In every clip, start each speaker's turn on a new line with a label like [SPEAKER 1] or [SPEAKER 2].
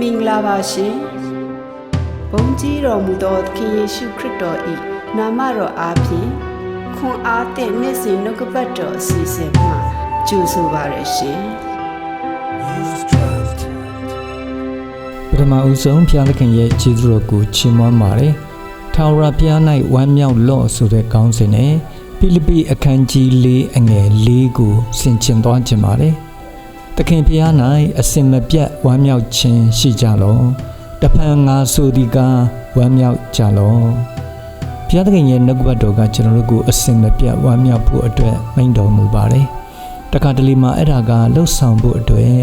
[SPEAKER 1] မင်္ဂလာပါရှင်ဘုန်းကြီးတော်မူသောသခင်ယေရှုခရစ်တော်၏နာမတော်အားဖြင့်ခွန်အားသည့်နေ့စဉ်နှုတ်ကပတ်တော်အစီအစဉ်မှာကြိုဆိုပါရရှင်
[SPEAKER 2] ပထမဦးဆုံးဘုရားသခင်ရဲ့ကျေးဇူးတော်ကိုချီးမွမ်းပါတယ်။ထာဝရဘုရား၌ဝမ်းမြောက်လော့ဆိုတဲ့ခေါင်းစဉ်နဲ့ဖိလိပ္ပိအခန်းကြီး၄အငယ်၄ကိုဆင်ခြင်သွားခြင်းပါတယ်။ သခင်ဘုရား၌အစင်မပြတ်ဝမ်းမြောက်ခြင်းရှိကြလော့။တဖန်ငါဆိုသည်ကားဝမ်းမြောက်ကြလော့။ဘုရားသခင်ရဲ့နှုတ်ကပတ်တော်ကကျွန်တော်တို့ကိုအစင်မပြတ်ဝမ်းမြောက်ဖို့အတွက်မိန့်တော်မူပါတယ်။တခါတလေမှာအဲ့ဒါကလှုပ်ဆောင်ဖို့အတွက်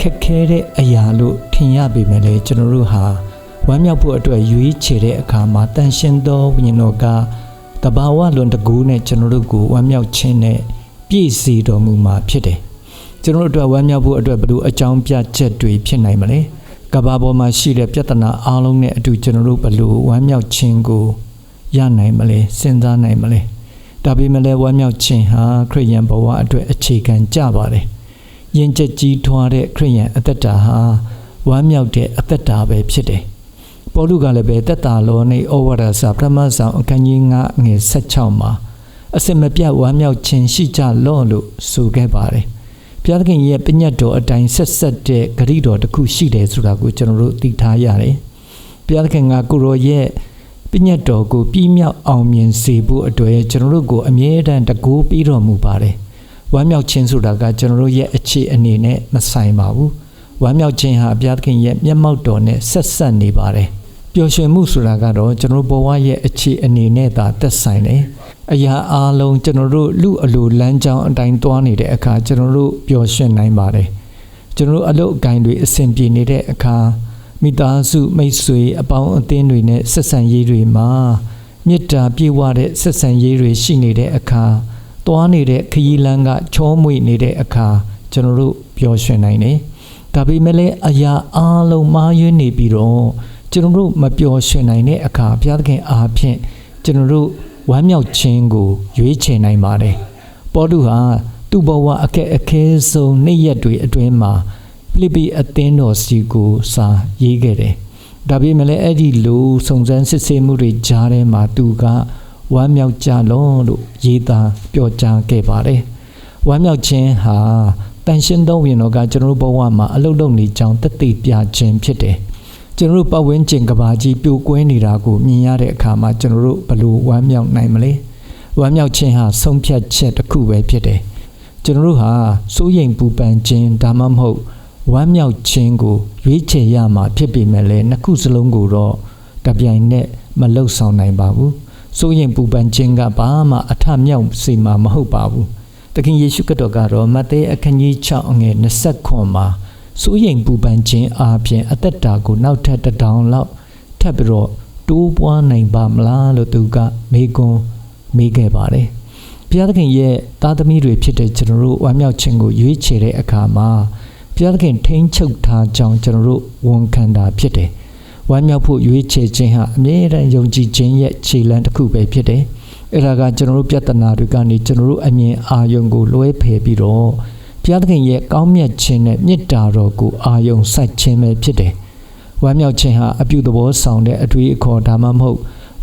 [SPEAKER 2] ခက်ခဲတဲ့အရာလို့ထင်ရပေမဲ့လည်းကျွန်တော်တို့ဟာဝမ်းမြောက်ဖို့အတွက်ရွေးချယ်တဲ့အခါမှာတန်ရှင်းသောဝိညာဉ်တော်ကတဘာဝလွန်တကူနဲ့ကျွန်တော်တို့ကိုဝမ်းမြောက်ခြင်းနဲ့ပြည့်စည်တော်မူမှာဖြစ်တယ်။ ကျွန်တော်တို့အတွက်ဝမ်းမြောက်ဖို့အတွက်ဘယ်လိုအကြောင်းပြချက်တွေဖြစ်နိုင်မလဲ။ကဘာပေါ်မှာရှိတဲ့ပြဿနာအလုံးနဲ့အတူကျွန်တော်တို့ဘယ်လိုဝမ်းမြောက်ခြင်းကိုရနိုင်မလဲစဉ်းစားနိုင်မလဲ။ဒါပေမဲ့လည်းဝမ်းမြောက်ခြင်းဟာခရိယန်ဘဝအတွက်အခြေခံကြပါတယ်။ယဉ်ကျေးကြီးထွားတဲ့ခရိယန်အသက်တာဟာဝမ်းမြောက်တဲ့အသက်တာပဲဖြစ်တယ်။ပေါလုကလည်းပဲသက်တာလောနေဩဝါဒစာပထမဆောင်အခန်းကြီး9ငွေ16မှာအစင်မပြတ်ဝမ်းမြောက်ခြင်းရှိကြလော့လို့ဆိုခဲ့ပါတယ်။ ဘုရားသခင်ရဲ့ပညတ်တော်အတိုင်းဆက်ဆက်တဲ့ဂရုတော်တစ်ခုရှိတယ်ဆိုတာကိုကျွန်တော်တို့သိထားရတယ်။ဘုရားသခင်ကကိုရောရဲ့ပညတ်တော်ကိုပြီးမြောက်အောင်မြင်စေဖို့အတွက်ကျွန်တော်တို့ကိုအမြဲတမ်းတကူပြီးတော်မူပါတယ်။ဝမ်းမြောက်ခြင်းဆိုတာကကျွန်တော်တို့ရဲ့အခြေအနေနဲ့မဆိုင်ပါဘူး။ဝမ်းမြောက်ခြင်းဟာဘုရားသခင်ရဲ့မျက်မှောက်တော်နဲ့ဆက်ဆက်နေပါတယ်။ပျော်ရွှင်မှုဆိုတာကတော့ကျွန်တော်တို့ဘဝရဲ့အခြေအနေနဲ့သာသက်ဆိုင်တယ်။ အရာအလုံးကျွန်တော်တို့လူအလိုလမ်းကြောင်းအတိုင်းသွားနေတဲ့အခါကျွန်တော်တို့ပျော်ရွှင်နိုင်ပါတယ်။ကျွန်တော်တို့အလုပ်အကိုင်းတွေအဆင်ပြေနေတဲ့အခါမိသားစုမိတ်ဆွေအပေါင်းအသင်းတွေနဲ့ဆက်ဆံရေးတွေမှာမေတ္တာပြေဝတဲ့ဆက်ဆံရေးတွေရှိနေတဲ့အခါသွားနေတဲ့ခရီးလမ်းကချောမွေ့နေတဲ့အခါကျွန်တော်တို့ပျော်ရွှင်နိုင်တယ်။ဒါပေမဲ့လည်းအရာအလုံးမှားယွင်းနေပြီးတော့ကျွန်တော်တို့မပျော်ရွှင်နိုင်တဲ့အခါဘုရားသခင်အားဖြင့်ကျွန်တော်တို့ ဝမ်းမြောက်ခြင်းကိုရွေးချယ်နိုင်ပါတယ်။ပေါတုဟာသူ့ဘဝအခက်အခဲဆုံးနေ့ရက်တွေအတွင်းမှာဖိလိပ္ပိအသင်းတော်စီကိုစာရေးခဲ့တယ်။ဒါပေမဲ့လည်းအဲ့ဒီလိုစုံစမ်းစစ်ဆေးမှုတွေကြားထဲမှာသူကဝမ်းမြောက်ကြလို့လို့ရေးသားပြောကြားခဲ့ပါတယ်။ဝမ်းမြောက်ခြင်းဟာတန်ရှင်းသောဝင်တော်ကကျွန်တော်တို့ဘဝမှာအလုတ်လုံနေကြောင်းတသက်ပြခြင်းဖြစ်တယ်။ ကျွန်တော်တို့ပတ်ဝန်းကျင်ကဘာကြီးပြိုကွဲနေတာကိုမြင်ရတဲ့အခါမှာကျွန်တော်တို့ဘလို့ဝမ်းမြောက်နိုင်မလဲ။ဝမ်းမြောက်ခြင်းဟာဆုံးဖြတ်ချက်တစ်ခုပဲဖြစ်တယ်။ကျွန်တော်တို့ဟာစိုးရိမ်ပူပန်ခြင်းဒါမှမဟုတ်ဝမ်းမြောက်ခြင်းကိုရွေးချယ်ရမှာဖြစ်ပေမဲ့လည်းနှစ်ခုစလုံးကိုတော့တပြိုင်နက်မလှုပ်ဆောင်နိုင်ပါဘူးစိုးရင်ပူပန်ခြင်းကဘာမှအထမြောက်စေမှာမဟုတ်ပါဘူးသခင်ယေရှုခရစ်တော်ကတော့မဿဲအခန်းကြီး6အငယ်29မှာ စိုးရင်ပူပန်ခြင်းအပြင်အသက်တာကိုနောက်ထပ်တစ်တောင်လောက်ထပ်ပြီးတော့တိုးပွားနိုင်ပါမလားလို့သူကမေးခွန်းမေးခဲ့ပါတယ်ဘုရားသခင်ရဲ့သားသမီးတွေဖြစ်တဲ့ကျွန်တော်တို့ဝမ်းမြောက်ခြင်းကိုရွေးချယ်တဲ့အခါမှာဘုရားသခင်ထိန်းချုပ်ထားကြောင်းကျွန်တော်တို့ဝန်ခံတာဖြစ်တယ်။ဝမ်းမြောက်ဖို့ရွေးချယ်ခြင်းဟာအမြဲတမ်းယုံကြည်ခြင်းရဲ့ခြေလှမ်းတစ်ခုပဲဖြစ်တယ်။အဲဒါကကျွန်တော်တို့ပြဿနာတွေကနေကျွန်တော်တို့အမြင်အာရုံကိုလွှဲဖယ်ပြီးတော့ ဘုရားသခင်ရဲ့ကောင်းမြတ်ခြင်းနဲ့မေတ္တာတော်ကိုအာရုံစိုက်ခြင်းပဲဖြစ်တယ်။ဝမ်းမြောက်ခြင်းဟာအပြုသဘောဆောင်တဲ့အတွေ့အခေါ်ဒါမှမဟုတ်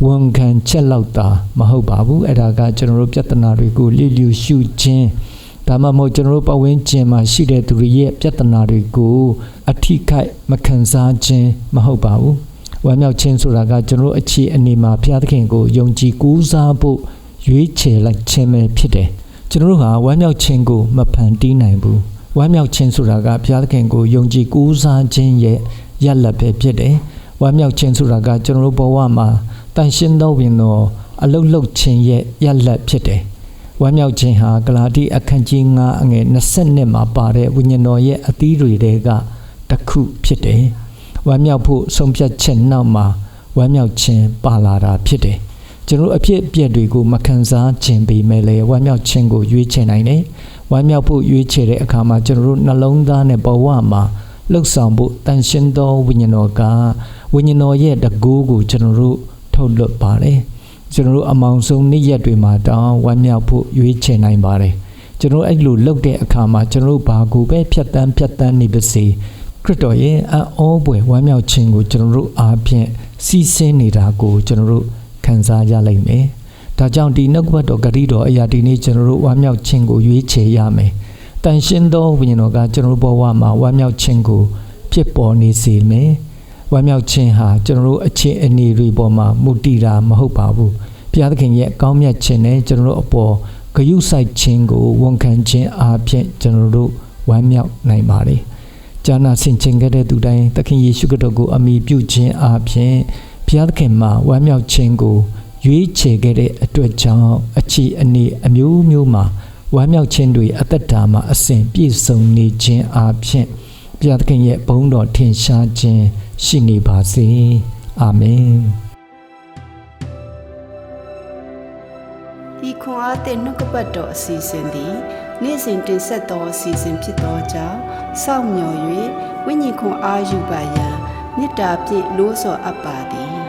[SPEAKER 2] ဝန်ခံချက်လောက်တာမဟုတ်ပါဘူး။အဲဒါကကျွန်တော်တို့ပြဿနာတွေကိုလျှလျူရှုခြင်းဒါမှမဟုတ်ကျွန်တော်တို့ပတ်ဝန်းကျင်မှာရှိတဲ့သူတွေရဲ့ပြဿနာတွေကိုအထိခိုက်မခံစားခြင်းမဟုတ်ပါဘူး။ဝမ်းမြောက်ခြင်းဆိုတာကကျွန်တော်တို့အခြေအနေမှာဘုရားသခင်ကိုယုံကြည်ကူးစားဖို့ရွေးချယ်လိုက်ခြင်းပဲဖြစ်တယ်။ ကျွန်တော်တို့ဟာဝမ်းမြောက်ခြင်းကိုမဖန်တီးနိုင်ဘူး။ဝမ်းမြောက်ခြင်းဆိုတာကဘုရားသခင်ကိုယုံကြည်ကူးစားခြင်းရဲ့ရလဒ်ပဲဖြစ်တယ်။ဝမ်းမြောက်ခြင်းဆိုတာကကျွန်တော်တို့ဘဝမှာတန်ရှင်းသောဝင်တော်အလုတ်လုတ်ခြင်းရဲ့ရလဒ်ဖြစ်တယ်။ဝမ်းမြောက်ခြင်းဟာဂလာတိအခန်းကြီး9အငယ်20မှာပါတဲ့ဝိညာဉ်တော်ရဲ့အသီးတွေတဲကတစ်ခုဖြစ်တယ်။ဝမ်းမြောက်ဖို့ဆုံးဖြတ်ချက်နောက်မှာဝမ်းမြောက်ခြင်းပါလာတာဖြစ်တယ်။ ကျွန်တော်အဖြစ်အပျက်တွေကိုမခံစားခြင်းပေမဲ့လည်းဝမ်းမြောက်ခြင်းကိုရွေးချယ်နိုင်တယ်။ဝမ်းမြောက်ဖို့ရွေးချယ်တဲ့အခါမှာကျွန်တော်တို့နှလုံးသားနဲ့ဘဝမှာလှုပ်ဆောင်ဖို့တန်ရှင်းသောဝိညာဉ်တော်ကဝိညာဉ်တော်ရဲ့တကူကိုကျွန်တော်တို့ထုတ်လွတ်ပါတယ်။ကျွန်တော်တို့အမောင်ဆုံးနေ့ရက်တွေမှာတောင်းဝမ်းမြောက်ဖို့ရွေးချယ်နိုင်ပါတယ်ကျွန်တော်အဲ့လိုလုပ်တဲ့အခါမှာကျွန်တော်တို့ဘာကိုပဲဖြတ်တန်းဖြတ်တန်းနေပါစေဘခရစ်တော်ရဲ့အံ့ဩပွေဝမ်းမြောက်ခြင်းကိုကျွန်တော်တို့အားဖြင့်စီးဆင်းနေတာကိုကျွန်တော်တို့ ခံစားရလိမ့်မယ်။ဒါကြောင့်ဒီနှုတ်ကပတ်တော်ဂရိတော်အရာဒီနေ့ကျွန်တော်တို့ဝမ်းမြောက်ခြင်းကိုရွေးချယ်ရမယ်။တန်ရှင်းသောဝိညာဉ်တော်ကကျွန်တော်တို့ဘဝမှာဝမ်းမြောက်ခြင်းကိုဖြစ်ပေါ်နေစေမယ်။ဝမ်းမြောက်ခြင်းဟာကျွန်တော်တို့အခြေအနေတွေပေါ်မှာမူတည်တာမဟုတ်ပါဘူး။ဘုရားသခင်ရဲ့ကောင်းမြတ်ခြင်းနဲ့ကျွန်တော်တို့အပေါ်ဂရုစိုက်ခြင်းကိုဝန်ခံခြင်းအားဖြင့်ကျွန်တော်တို့ဝမ်းမြောက်နိုင်ပါတယ်။ဂျာနာဆင်ခြင်ခဲ့တဲ့သူတိုင်းသခင်ယေရှုခရစ်တော်ကိုအမိပြုခြင်းအားဖြင့်ဘု ရားသခင်မှာဝမ်းမြောက်ခြင်းကိုရွေးချယ်ခဲ့တဲ့အတွက်ကြောင့်အခြေအနေအမျိုးမျိုးမှာဝမ်းမြောက်ခြင်းတွေအသက်တာမှာအစဉ်ပြည့်စုံနေခြင်းအားဖြင့်ဘုရားသခင်ရဲ့ဘုန်းတော်ထင်ရှားခြင်းရှိနေပါစေ။အာမင်
[SPEAKER 1] ဤခွန်အားသည့်နှုတ်ကပတ်တော်အစီအစဉ်သည်နေ့စဉ်တင်ဆက်သောအစီအစဉ်ဖြစ်သောကြောင့်စောင့်မျှော်၍ဝိညာဉ်ခွန်အားယူပါရန်မေတ္တာဖြင့်လို့ဆော်အပ်ပါသည်